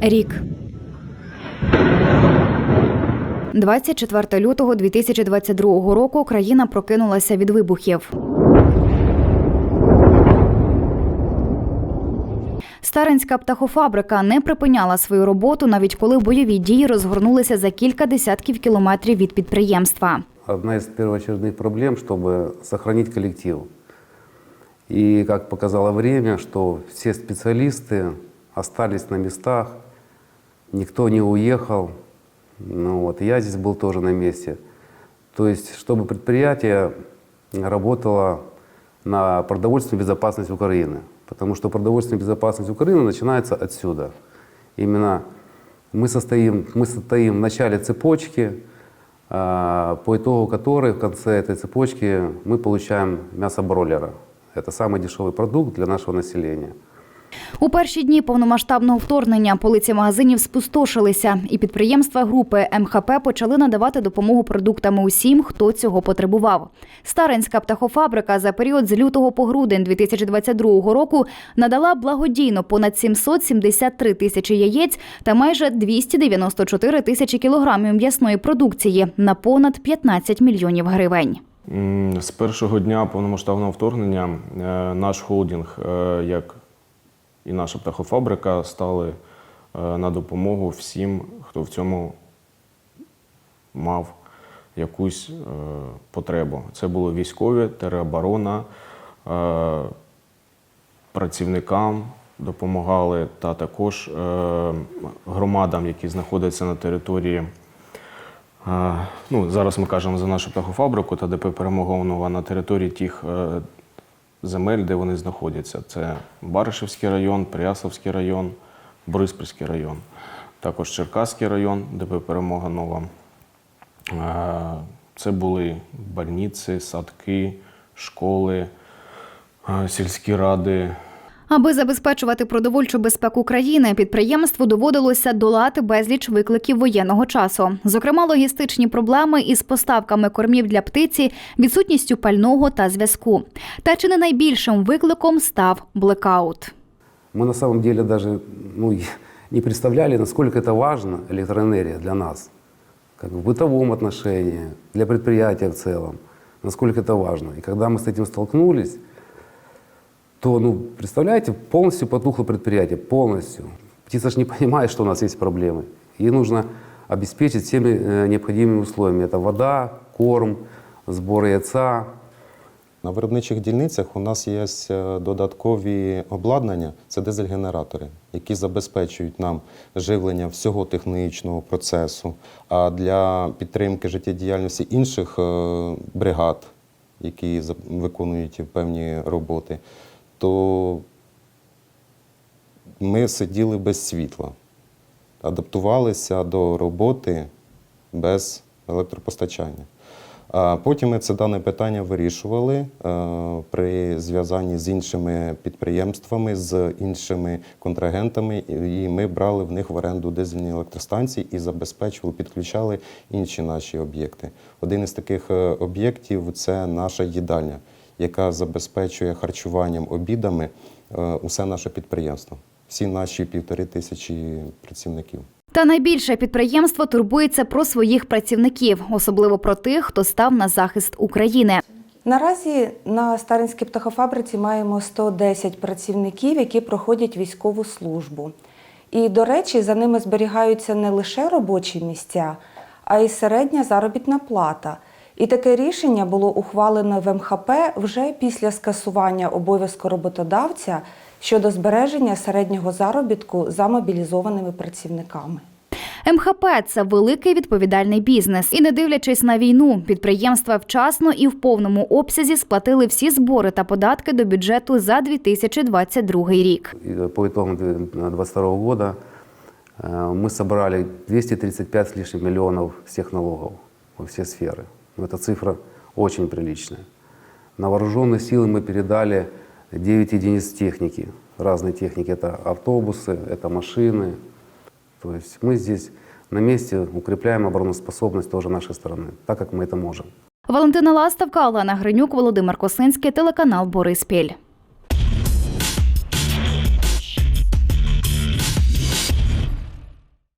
Рік. 24 лютого 2022 року країна прокинулася від вибухів. Старинська птахофабрика не припиняла свою роботу, навіть коли бойові дії розгорнулися за кілька десятків кілометрів від підприємства. Одна из первоочередных проблем, чтобы сохранить коллектив. И, как показало время, что все специалисты остались на местах, Никто не уехал. Ну, вот, я здесь был тоже на месте. То есть, чтобы предприятие работало на продовольственную безопасность Украины. Потому что продовольственная безопасность Украины начинается отсюда. Именно мы состоим, мы состоим в начале цепочки, а, по итогу которой в конце этой цепочки мы получаем мясо бройлера. Это самый дешевый продукт для нашего населения. У перші дні повномасштабного вторгнення полиці магазинів спустошилися, і підприємства групи МХП почали надавати допомогу продуктами усім, хто цього потребував. Старинська птахофабрика за період з лютого по грудень 2022 року надала благодійно понад 773 тисячі яєць та майже 294 тисячі кілограмів м'ясної продукції на понад 15 мільйонів гривень. З першого дня повномасштабного вторгнення е, наш холдинг, е, як і наша птахофабрика, стали е, на допомогу всім, хто в цьому мав якусь е, потребу. Це були військові, тероборона, е, працівникам допомагали та також громадам, які знаходяться на території. Ну, зараз ми кажемо за нашу птахофабрику та ДП Перемоговнова на території тих земель, де вони знаходяться. Це Баришевський район, Прясовський район, Бориспільський район, також Черкаський район, ДП Перемога Нова. Е, Це були больниці, садки, школи, е, сільські ради, Аби забезпечувати продовольчу безпеку країни, підприємству доводилося долати безліч викликів воєнного часу, зокрема логістичні проблеми із поставками кормів для птиці, відсутністю пального та зв'язку. Та чи не найбільшим викликом став блекаут. Мы на самом деле даже ну, и не представляли, насколько это важно, электроэнергия для нас, как в бытовом отношении, для предприятия в целом, насколько это важно. И когда мы с этим столкнулись, то, ну, представляете, полностью потухло предприятие, полностью. Птица ж не понимает, что у нас есть проблемы. Ей нужно обеспечить всеми э, необходимыми условиями. Это вода, корм, сбор яйца, На виробничих дільницях у нас є е, додаткові обладнання, це дизель-генератори, які забезпечують нам живлення всього технічного процесу. А для підтримки життєдіяльності інших е, бригад, які за- виконують певні роботи, то ми сиділи без світла, адаптувалися до роботи без електропостачання. Потім ми це дане питання вирішували е, при зв'язанні з іншими підприємствами, з іншими контрагентами, і ми брали в них в оренду дизельні електростанції і забезпечували, підключали інші наші об'єкти. Один із таких е, об'єктів це наша їдальня, яка забезпечує харчуванням обідами е, усе наше підприємство, всі наші півтори тисячі працівників. Та найбільше підприємство турбується про своїх працівників, особливо про тих, хто став на захист України. Наразі на Старинській птахофабриці маємо 110 працівників, які проходять військову службу. І, до речі, за ними зберігаються не лише робочі місця, а й середня заробітна плата. І таке рішення було ухвалено в МХП вже після скасування обов'язку роботодавця щодо збереження середнього заробітку за мобілізованими працівниками. МХП це великий відповідальний бізнес. І не дивлячись на війну, підприємства вчасно і в повному обсязі сплатили всі збори та податки до бюджету за 2022 рік. И по итогам 2022 года э, мы собрали 235 с лишним миллионов всех налогов во все сферы. Ну, Эта цифра очень приличная. На вооруженные силы мы передали 9 единиц техники, разной техники. Это автобусы, это машины. То есть мы здесь на месте укрепляем обороноспособность тоже нашей страны, так как мы это можем. Валентина Ластавка, Олена Гринюк, Володимир Косинський, телеканал Бориспіль.